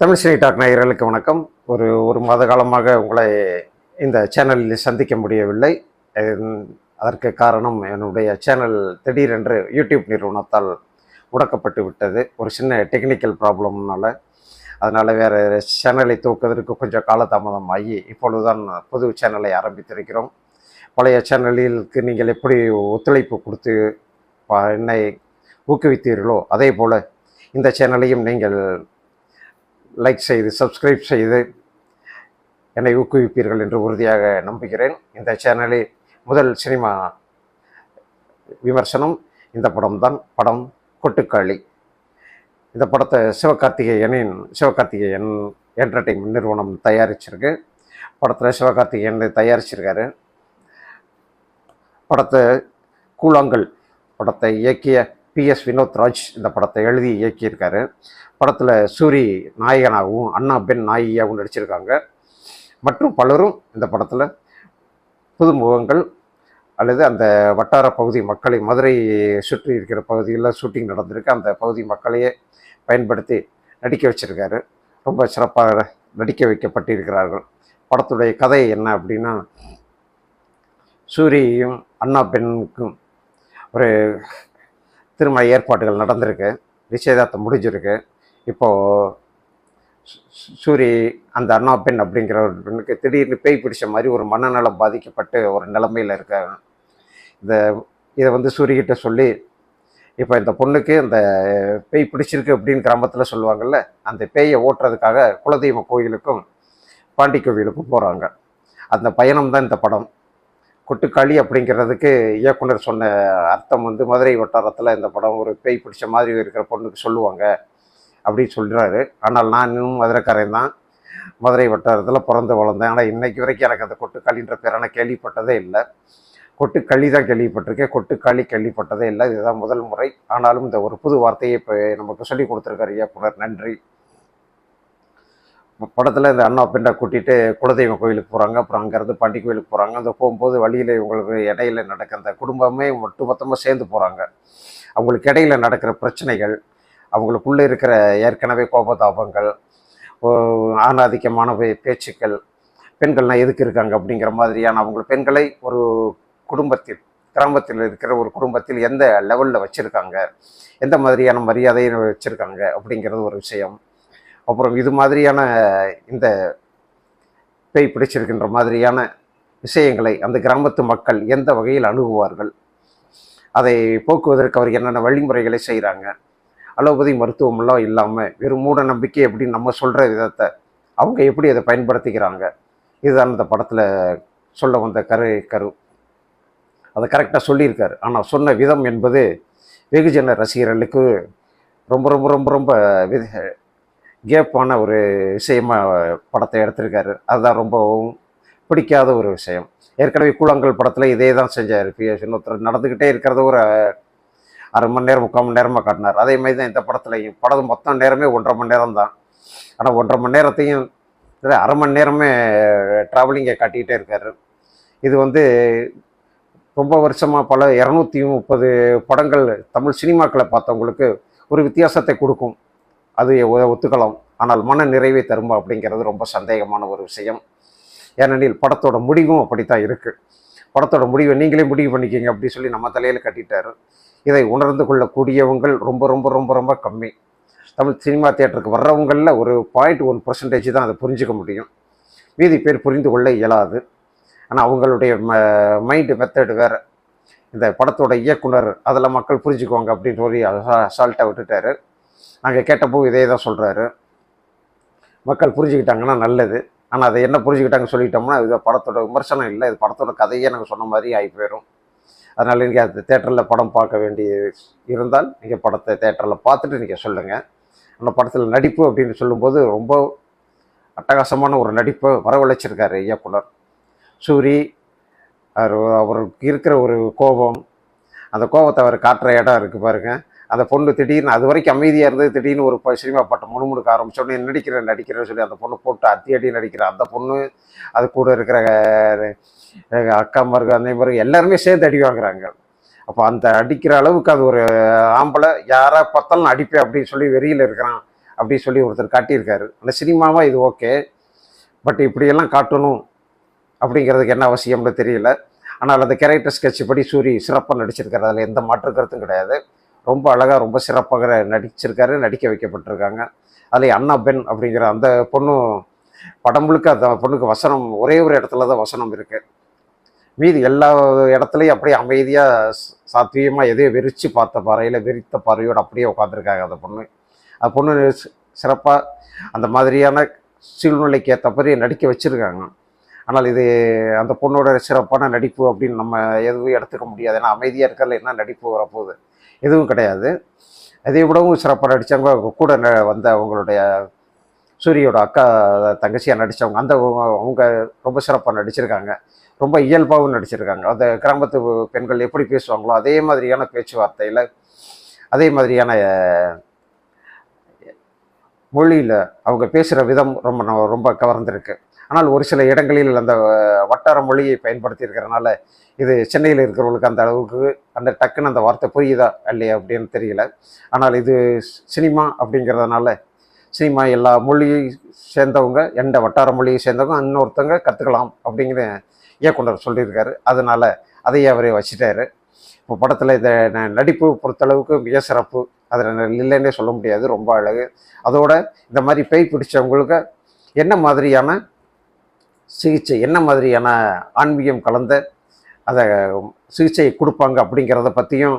Tamil cine talk நேயர்களுக்கு வணக்கம். ஒரு ஒரு மாத காலமாக உங்களை இந்த சேனலில் சந்திக்க முடியவில்லை. அதற்கு காரணம் என்னுடைய சேனல் திடீரென்று யூடியூப் நிறுவனத்தால் முடக்கப்பட்டு விட்டது. ஒரு சின்ன டெக்னிக்கல் ப்ராப்ளம்னால. அதனால் வேறு சேனலை தூக்குவதற்கு கொஞ்சம் காலதாமதம் ஆகி இப்பொழுதுதான் புது சேனலை ஆரம்பித்திருக்கிறோம். பழைய சேனலிற்கு நீங்கள் எப்படி ஒத்துழைப்பு கொடுத்து என்னை ஊக்குவித்தீர்களோ அதே போல் இந்த சேனலையும் நீங்கள் லைக் செய்து சப்ஸ்கிரைப் செய்து என்னை ஊக்குவிப்பீர்கள் என்று உறுதியாக நம்புகிறேன். இந்த சேனலில் முதல் சினிமா விமர்சனம் இந்த படம்தான். படம் கொட்டுக்காளி. இந்த படத்தை சிவகார்த்திகேயனின் சிவகார்த்திகேயன் என்டர்டெயின்மெண்ட் நிறுவனம் தயாரிச்சிருக்கு. படத்தில் சிவகார்த்திகேயன் தயாரிச்சிருக்காரு. படத்தை கூழாங்கல் படத்தை இயக்கிய பி எஸ் வினோத் வினோத்ராஜ் இந்த படத்தை எழுதி இயக்கியிருக்காரு. படத்தில் சூரி நாயகனாகவும் அண்ணா பெண் நாயகியாகவும் நடிச்சிருக்காங்க. மற்றும் பலரும் இந்த படத்தில் புதுமுகங்கள் அல்லது அந்த வட்டார பகுதி மக்களை மதுரை சுற்றி இருக்கிற பகுதியில் ஷூட்டிங் நடந்திருக்கு. அந்த பகுதி மக்களையே பயன்படுத்தி நடிக்க வச்சிருக்காரு. ரொம்ப சிறப்பாக நடிக்க வைக்கப்பட்டிருக்கிறார்கள். படத்துடைய கதை என்ன அப்படின்னா சூரியையும் அண்ணா பெண்ணுக்கும் ஒரு திருமண ஏற்பாடுகள் நடந்திருக்கு. நிச்சயதார்த்தம் முடிஞ்சிருக்கு. இப்போது சூரி அந்த அண்ணா பெண் அப்படிங்கிற ஒரு பெண்ணுக்கு திடீர்னு பேய் பிடிச்ச மாதிரி ஒரு மனநலம் பாதிக்கப்பட்டு ஒரு நிலைமையில் இருக்காங்க. இந்த இதை வந்து சூரியகிட்ட சொல்லி இப்போ இந்த பொண்ணுக்கு இந்த பேய் பிடிச்சிருக்கு அப்படின்னு கிராமத்தில் சொல்லுவாங்கள்ல அந்த பேயை ஓட்டுறதுக்காக குலதெய்வ கோயிலுக்கும் பாண்டி கோவிலுக்கும் போகிறாங்க அந்த பயணம் தான் இந்த படம். கொட்டுக்காளி அப்படிங்கிறதுக்கு இயக்குனர் சொன்ன அர்த்தம் வந்து மதுரை வட்டாரத்தில் இந்த படம் ஒரு பேய் பிடிச்ச மாதிரி இருக்கிற பொண்ணுக்கு சொல்லுவாங்க அப்படின்னு சொல்கிறாரு ஆனால் நான் இன்னும் மதுரைக்காரன் தான். மதுரை வட்டாரத்தில் பிறந்து வளர்ந்தேன். ஆனால் இன்றைக்கு வரைக்கும் எனக்கு அந்த கொட்டுக்காளின்ற பேர் ஆனால் கேள்விப்பட்டதே இல்லை. கொட்டுக்களி தான் கேள்விப்பட்டிருக்கேன். கொட்டுக்காளி கேள்விப்பட்டதே இல்லை. இதுதான் முதல் முறை. ஆனாலும் இந்த ஒரு புது வார்த்தையை இப்போ நமக்கு சொல்லி கொடுத்துருக்காரு இயக்குனர். நன்றி. படத்தில் இந்த அண்ணா பெண்ணை கூட்டிகிட்டு குலதெய்வம் கோயிலுக்கு போகிறாங்க அப்புறம் அங்கேருந்து பாண்டி கோயிலுக்கு போகிறாங்க அந்த போகும்போது வழியில் இவங்களுக்கு இடையில நடக்கிற அந்த குடும்பமே ஒட்டு மொத்தமாக சேர்ந்து போகிறாங்க அவங்களுக்கு இடையில நடக்கிற பிரச்சனைகள் அவங்களுக்குள்ளே இருக்கிற ஏற்கனவே கோபதாபங்கள் ஆணாதிக்கமான பேச்சுக்கள் பெண்கள்லாம் எதுக்கு இருக்காங்க அப்படிங்கிற மாதிரியான அவங்க பெண்களை ஒரு குடும்பத்தில் கிராமத்தில் இருக்கிற ஒரு குடும்பத்தில் எந்த லெவலில் வச்சுருக்காங்க? எந்த மாதிரியான மரியாதையை வச்சுருக்காங்க? அப்படிங்கிறது ஒரு விஷயம். அப்புறம் இது மாதிரியான இந்த பேய் பிடிச்சிருக்கின்ற மாதிரியான விஷயங்களை அந்த கிராமத்து மக்கள் எந்த வகையில் அணுகுவார்கள்? அதை போக்குவதற்கு அவர் என்னென்ன வழிமுறைகளை செய்கிறாங்க அலோபதி மருத்துவமெல்லாம் இல்லாமல் வெறும் மூட நம்பிக்கை எப்படின்னு நம்ம சொல்கிற விதத்தை அவங்க எப்படி அதை பயன்படுத்திக்கிறாங்க? இதுதான் இந்த படத்தில் சொல்ல வந்த கரு கரு. அதை கரெக்டாக சொல்லியிருக்காரு. ஆனால் சொன்ன விதம் என்பது வெகுஜன ரசிகர்களுக்கு ரொம்ப ரொம்ப ரொம்ப ரொம்ப வித- கேப்பான ஒரு விஷயமாக படத்தை எடுத்திருக்காரு. அதுதான் ரொம்பவும் பிடிக்காத ஒரு விஷயம். ஏற்கனவே கூழாங்கல் படத்தில் இதே தான் செஞ்சார் பிஎஸ் இன்னொருத்தர் நடந்துக்கிட்டே இருக்கிறத ஒரு அரை மணி நேரம் முக்கால் மணி நேரமாக காட்டினார். அதே மாதிரி தான் இந்த படத்துலையும். படம் மொத்தம் நேரமே ஒன்றரை மணி நேரம் தான் ஆனால் ஒன்றரை மணி நேரத்தையும் அரை மணி நேரமே ட்ராவலிங்கை காட்டிக்கிட்டே இருக்காரு. இது வந்து ரொம்ப வருஷமாக பல இரநூத்தி முப்பது படங்கள் தமிழ் சினிமாக்களை பார்த்தவங்களுக்கு ஒரு வித்தியாசத்தை கொடுக்கும். அது ஒத்துக்கலாம். ஆனால் மன நிறைவை தருமா அப்படிங்கிறது ரொம்ப சந்தேகமான ஒரு விஷயம். ஏனெனில் படத்தோட முடிவும் அப்படித்தான் இருக்குது படத்தோட முடிவை நீங்களே முடிவு பண்ணிக்கிங்க அப்படி சொல்லி நம்ம தலையில் கட்டிட்டாரு. இதை உணர்ந்து கொள்ளக்கூடியவங்கள் ரொம்ப ரொம்ப ரொம்ப ரொம்ப கம்மி. தமிழ் சினிமா தியேட்டருக்கு வர்றவங்களில் ஒரு பாயிண்ட் ஒன் பர்சன்டேஜ் தான் அதை புரிஞ்சிக்க முடியும். மீதி பேர் புரிந்து கொள்ள இயலாது. ஆனால் அவங்களுடைய ம மைண்டு மெத்தடு வேறு. இந்த படத்தோட இயக்குனர் அதெல்லாம் மக்கள் புரிஞ்சுக்குவாங்க அப்படின்னு சொல்லி அசால்ட்டாக விட்டுட்டாரு. நாங்கள் கேட்டப்போ இதே தான் சொல்கிறாரு மக்கள் புரிஞ்சுக்கிட்டாங்கன்னா நல்லது. ஆனால் அதை என்ன புரிஞ்சுக்கிட்டாங்க சொல்லிட்டோம்னா இது படத்தோட விமர்சனம் இல்லை. இது படத்தோட கதையே நாங்கள் சொன்ன மாதிரி ஆகி போயிடும் அதனால் நீங்கள் அது தேட்டரில் படம் பார்க்க வேண்டிய இருந்தால் நீங்கள் படத்தை தேட்டரில் பார்த்துட்டு நீங்கள் சொல்லுங்கள் அந்த படத்தில் நடிப்பு அப்படின்னு சொல்லும்போது ரொம்ப அட்டகாசமான ஒரு நடிப்பை வரவழைச்சிருக்காரு இயக்குனர் சூரி அவர் அவருக்கு இருக்கிற ஒரு கோபம் அந்த கோபத்தை அவர் காட்டுற இடம் இருக்குது பாருங்கள் அந்த பொண்ணு திடீர்னு அது வரைக்கும் அமைதியாக இருந்தது திடீர்னு ஒரு சினிமா பாட்டை முணுமுணுக்க ஆரம்பிச்சோடனே நடிக்கிறேன் நடிக்கிறேன்னு சொல்லி அந்த பொண்ணு போட்டு அத்தி அடி நடிக்கிற அந்த பொண்ணு அது கூட இருக்கிற அஹ், அக்கா மருக அதே மருக எல்லாருமே சேர்ந்து அடி வாங்குறாங்க. அப்போ அந்த அடிக்கிற அளவுக்கு அது ஒரு ஆம்பளை யாராக பார்த்தாலும் அடிப்பேன் அப்படின்னு சொல்லி வெறியில் இருக்கிறான் அப்படின்னு சொல்லி ஒருத்தர் காட்டியிருக்காரு. அந்த சினிமாவாக இது ஓகே பட் இப்படியெல்லாம் காட்டணும் அப்படிங்கிறதுக்கு என்ன அவசியம்னு தெரியல. ஆனால் அந்த கேரக்டர் ஸ்கெட்ச் படி சூரி சிறப்பாக நடிச்சிருக்காரு அதில் எந்த மாற்று கருத்தும் கிடையாது. ரொம்ப அழகாக ரொம்ப சிறப்பாக நடிச்சிருக்காரு நடிக்க வைக்கப்பட்டிருக்காங்க. அதில் அண்ணா பென் அப்படிங்கிற அந்த பொண்ணு படம் முழுக்க அந்த பொண்ணுக்கு வசனம் ஒரே ஒரு இடத்துல தான் வசனம் இருக்குது மீதி எல்லா இடத்துலையும் அப்படியே அமைதியாக சாத்வீகமாக எதையோ வெறிச்சு பார்த்த பாறையில் வெறித்த பாறையோடு அப்படியே உட்காந்துருக்காங்க அந்த பொண்ணு. அந்த பொண்ணு சிறப்பாக அந்த மாதிரியான சூழ்நிலைக்கு ஏற்ற மாதிரி நடிக்க வச்சுருக்காங்க. ஆனால் இது அந்த பொண்ணோட சிறப்பான நடிப்பு அப்படின்னு நம்ம எதுவும் எடுத்துக்க முடியாது. ஏன்னா அமைதியாக இருக்கிறதுல என்ன நடிப்பு வரப்போகுது? எதுவும் கிடையாது. அதை விடவும் சிறப்பாக நடித்தவங்க கூட வந்த அவங்களுடைய சூரியோட அக்கா தங்கச்சியாக நடித்தவங்க அந்த அவங்க ரொம்ப சிறப்பாக நடிச்சிருக்காங்க. ரொம்ப இயல்பாகவும் நடிச்சிருக்காங்க. அந்த கிராமத்து பெண்கள் எப்படி பேசுவாங்களோ அதே மாதிரியான பேச்சுவார்த்தையில் அதே மாதிரியான மொழியில் அவங்க பேசுகிற விதம் ரொம்ப ரொம்ப கவர்ந்திருக்கு. ஆனால் ஒரு சில இடங்களில் அந்த வட்டார மொழியை பயன்படுத்தி இருக்கிறனால இது சென்னையில் இருக்கிறவங்களுக்கு அந்த அளவுக்கு அந்த டக்குன்னு அந்த வார்த்தை புரியுதா இல்லையா அப்படின்னு தெரியல. ஆனால் இது சினிமா அப்படிங்கிறதுனால சினிமா எல்லா மொழியை சேர்ந்தவங்க எந்த வட்டார மொழியை சேர்ந்தவங்க இன்னொருத்தவங்க கற்றுக்கலாம் அப்படிங்கிற இயக்குனர் சொல்லியிருக்காரு. அதனால் அதையே அவரே வச்சுட்டாரு. இப்போ படத்தில் இந்த ந- நடிப்பு பொறுத்தளவுக்கு மிக சிறப்பு. அதில் இல்லைன்னே சொல்ல முடியாது. ரொம்ப அழகு. அதோட இந்த மாதிரி பேய் பிடிச்சவங்களுக்கு என்ன மாதிரியான சிகிச்சை என்ன மாதிரியான ஆன்மீகம் கலந்த அதை சிகிச்சையை கொடுப்பாங்க அப்படிங்கிறத பற்றியும்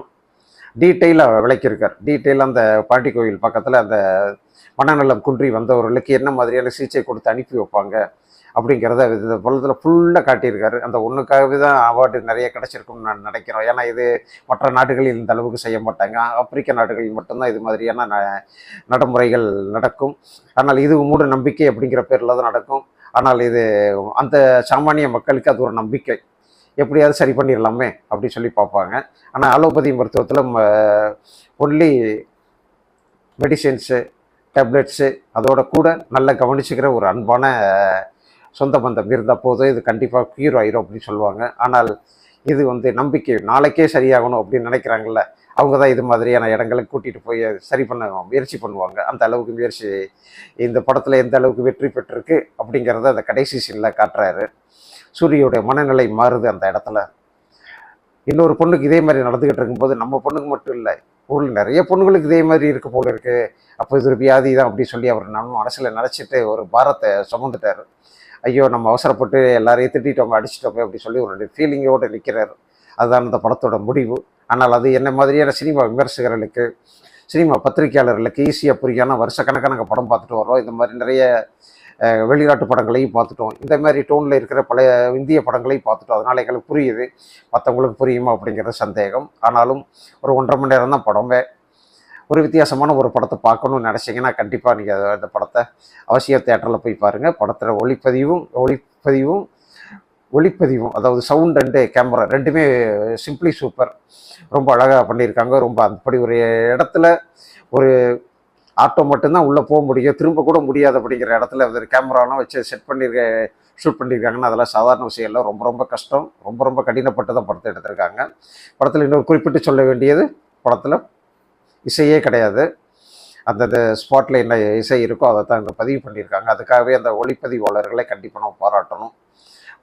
டீட்டெயிலாக விளக்கியிருக்கார். டீட்டெயிலாக அந்த பாட்டி கோயில் பக்கத்தில் அந்த மனநலம் குன்றி வந்தவர்களுக்கு என்ன மாதிரியான சிகிச்சை கொடுத்து அனுப்பி வைப்பாங்க அப்படிங்கிறத இந்த பொழுதில் ஃபுல்லாக காட்டியிருக்காரு. அந்த ஒன்றுக்காகவே தான் அவார்டு நிறைய கிடச்சிருக்கும்னு நான் நினைக்கிறோம் ஏன்னா இது மற்ற நாடுகளில் இந்த அளவுக்கு செய்ய மாட்டாங்க. ஆப்பிரிக்க நாடுகளில் மட்டும்தான் இது மாதிரியான ந நடைமுறைகள் நடக்கும். ஆனால் இது மூட நம்பிக்கை அப்படிங்கிற பேரில் தான் நடக்கும். ஆனால் இது அந்த சாமானிய மக்களுக்கு அது ஒரு நம்பிக்கை. எப்படியாவது சரி பண்ணிடலாமே அப்படின்னு சொல்லி பார்ப்பாங்க. ஆனால் அலோபதி மருத்துவத்தில் ஒன்லி மெடிசின்ஸு டேப்லெட்ஸு அதோட கூட நல்லா கவனிச்சுக்கிற ஒரு அன்பான சொந்த பந்தம் இருந்தால் போதும். இது கண்டிப்பாக க்யூர் ஆயிரும் அப்படின்னு சொல்லுவாங்க. ஆனால் இது வந்து நம்பிக்கை நாளைக்கே சரியாகணும் அப்படின்னு நினைக்கிறாங்கல்ல அவங்க தான் இது மாதிரியான இடங்களுக்கு கூட்டிகிட்டு போய் சரி பண்ண முயற்சி பண்ணுவாங்க. அந்த அளவுக்கு முயற்சி இந்த படத்தில் எந்த அளவுக்கு வெற்றி பெற்றிருக்கு அப்படிங்கிறத அந்த கடைசி சீனில் காட்டுறாரு. சூரியோடைய மனநிலை மாறுது அந்த இடத்துல. இன்னொரு பொண்ணுக்கு இதே மாதிரி நடந்துக்கிட்டு இருக்கும்போது நம்ம பொண்ணுக்கு மட்டும் இல்லை ஊரில் நிறைய பொண்ணுங்களுக்கு இதே மாதிரி இருக்க போல இருக்கு. அப்போ இது ஒரு வியாதி தான் அப்படி சொல்லி அவர் நம்ம மனசில் நினச்சிட்டு ஒரு பாரத்தை சுமந்துட்டார். ஐயோ நம்ம அவசரப்பட்டு எல்லாரையும் திட்டிட்டோம் அடிச்சிட்டோமே அப்படி சொல்லி ஒரு ஃபீலிங்கோடு நிற்கிறார் அதுதான் அந்த படத்தோட முடிவு. ஆனால் அது என்ன மாதிரியான சினிமா விமர்சகர்களுக்கு சினிமா பத்திரிகையாளர்களுக்கு ஈஸியாக புரியாமல் வருஷக்கணக்காக நாங்கள் படம் பார்த்துட்டு வரோம் இந்த மாதிரி நிறைய வெளிநாட்டு படங்களையும் பார்த்துட்டோம். இந்த மாதிரி டோனில் இருக்கிற பழைய இந்திய படங்களையும் பார்த்துட்டோம். அதனால் எங்களுக்கு புரியுது. மற்றவங்களுக்கு புரியுமா அப்படிங்கிறது சந்தேகம். ஆனாலும் ஒரு ஒன்றரை மணி நேரம் தான் படமே. ஒரு வித்தியாசமான ஒரு படத்தை பார்க்கணும்னு நினச்சிங்கன்னா கண்டிப்பாக நீங்கள் அந்த படத்தை அவசியம் தேட்டரில் போய் பாருங்கள் படத்தில் ஒளிப்பதிவும் ஒளிப்பதிவும் ஒளிப்பதிவும் அதாவது சவுண்ட் அண்டு கேமரா ரெண்டுமே சிம்பிளி சூப்பர். ரொம்ப அழகாக பண்ணியிருக்காங்க. ரொம்ப அப்படி ஒரு இடத்துல ஒரு ஆட்டோ மட்டும்தான் உள்ளே போக முடியும். திரும்ப கூட முடியாது அப்படிங்கிற இடத்துல ஒரு கேமராலாம் வச்சு செட் பண்ணியிருக்க ஷூட் பண்ணியிருக்காங்கன்னா அதெல்லாம் சாதாரண விஷயம் இல்லை. ரொம்ப ரொம்ப கஷ்டம். ரொம்ப ரொம்ப கடினப்பட்டு தான் படத்தை எடுத்திருக்காங்க. படத்தில் இன்னொரு குறிப்பிட்டு சொல்ல வேண்டியது படத்தில் இசையே கிடையாது. அந்தந்த ஸ்பாட்டில் என்ன இசை இருக்கோ அதை தான் இங்கே பதிவு பண்ணியிருக்காங்க. அதுக்காகவே அந்த ஒளிப்பதிவாளர்களை கண்டிப்பாக நம்ம பாராட்டணும்.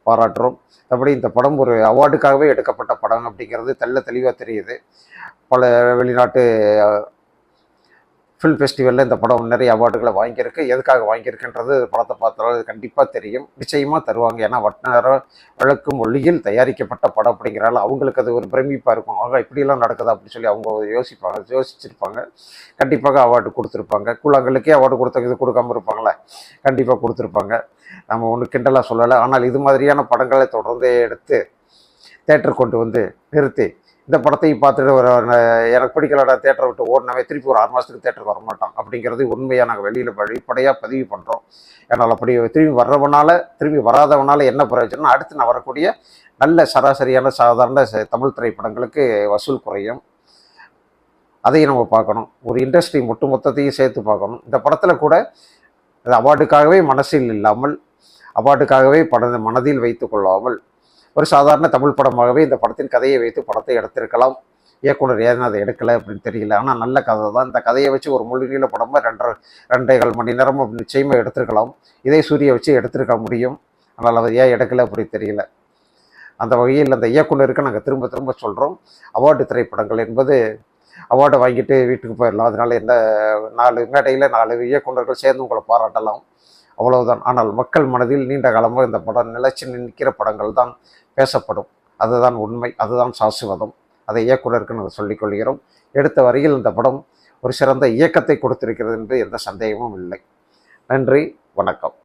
பாராட்டுறோம். மற்றபடி இந்த படம் ஒரு அவார்டுக்காகவே எடுக்கப்பட்ட படம் அப்படிங்கிறது தெள்ள தெளிவாக தெரியுது. பல வெளிநாட்டு ஃபில் ஃபெஸ்டிவலில் இந்த படம் நிறைய அவார்டுகளை வாங்கியிருக்கு. எதுக்காக வாங்கியிருக்குன்றது படத்தை பார்த்தாலும் கண்டிப்பாக தெரியும். நிச்சயமாக தருவாங்க. ஏன்னா வட்டார வழக்கு மொழியில் தயாரிக்கப்பட்ட படம் அப்படிங்கிறனால அவங்களுக்கு அது ஒரு பிரமிப்பாக இருக்கும். ஆக இப்படியெல்லாம் நடக்குதா? அப்படின்னு சொல்லி அவங்க யோசிப்பாங்க. யோசிச்சிருப்பாங்க. கண்டிப்பாக அவார்டு கொடுத்துருப்பாங்க. கூழாங்கலுக்கே அவார்டு கொடுத்தவங்க இது கொடுக்காம இருப்பாங்களே? கண்டிப்பாக கொடுத்துருப்பாங்க. நம்ம ஒன்று கிண்டலாக சொல்லலை. ஆனால் இது மாதிரியான படங்களை தொடர்ந்து எடுத்து தேட்டர் கொண்டு வந்து நிறுத்தி இந்த படத்தையும் பார்த்துட்டு ஒரு எனக்கு பிடிக்கலடா தேட்டரை விட்டு ஓடினவே திருப்பி ஒரு ஆறு மாதத்துக்கு தேட்டருக்கு வர மாட்டான் அப்படிங்கிறது உண்மையாக நாங்கள் வெளியில் வெளிப்படையாக பதிவு பண்ணுறோம் ஏன்னால் அப்படி திரும்பி வர்றவனால திரும்பி வராதவனால என்ன பிரயோஜனம் அடுத்து நான் வரக்கூடிய நல்ல சராசரியான சாதாரண ச- தமிழ் திரைப்படங்களுக்கு வசூல் குறையும். அதையும் நம்ம பார்க்கணும். ஒரு இண்டஸ்ட்ரி ஒட்டு மொத்தத்தையும் சேர்த்து பார்க்கணும். இந்த படத்தில் கூட அது அவார்டுக்காகவே மனசில் இல்லாமல் அவார்டுக்காகவே பட மனதில் வைத்து கொள்ளாமல் ஒரு சாதாரண தமிழ் படமாகவே இந்த படத்தின் கதையை வைத்து படத்தை எடுத்திருக்கலாம். இயக்குனர் ஏன் அதை எடுக்கலை அப்படின்னு தெரியல. ஆனால் நல்ல கதை தான். இந்த கதையை வச்சு ஒரு முழு நீள படமாக ரெண்டரை ரெண்டேகால் மணி நேரம் நிச்சயமாக எடுத்திருக்கலாம். இதே சூரிய வச்சு எடுத்திருக்க முடியும். ஆனால் அவர் ஏன் எடுக்கலை அப்படின்னு தெரியல. அந்த வகையில் அந்த இயக்குனருக்கு நாங்கள் திரும்ப திரும்ப சொல்கிறோம் அவார்டு திரைப்படங்கள் என்பது அவார்டை வாங்கிட்டு வீட்டுக்கு போயிடலாம். அதனால் எந்த நாலு மேடையில் நாலு இயக்குனர்கள் சேர்ந்து உங்களை பாராட்டலாம். அவ்வளவுதான். ஆனால் மக்கள் மனதில் நீண்ட காலமாக இந்த படம் நிலச்சி நிற்கிற படங்கள் தான். பேசப்படும். அதுதான் உண்மை அதுதான் சாசுவதம் அதை இயக்குனருக்கு நாங்கள் சொல்லிக்கொள்கிறோம் எடுத்த வரையில் இந்த படம் ஒரு சிறந்த இயக்கத்தை கொடுத்திருக்கிறது என்று எந்த சந்தேகமும் இல்லை. நன்றி வணக்கம்.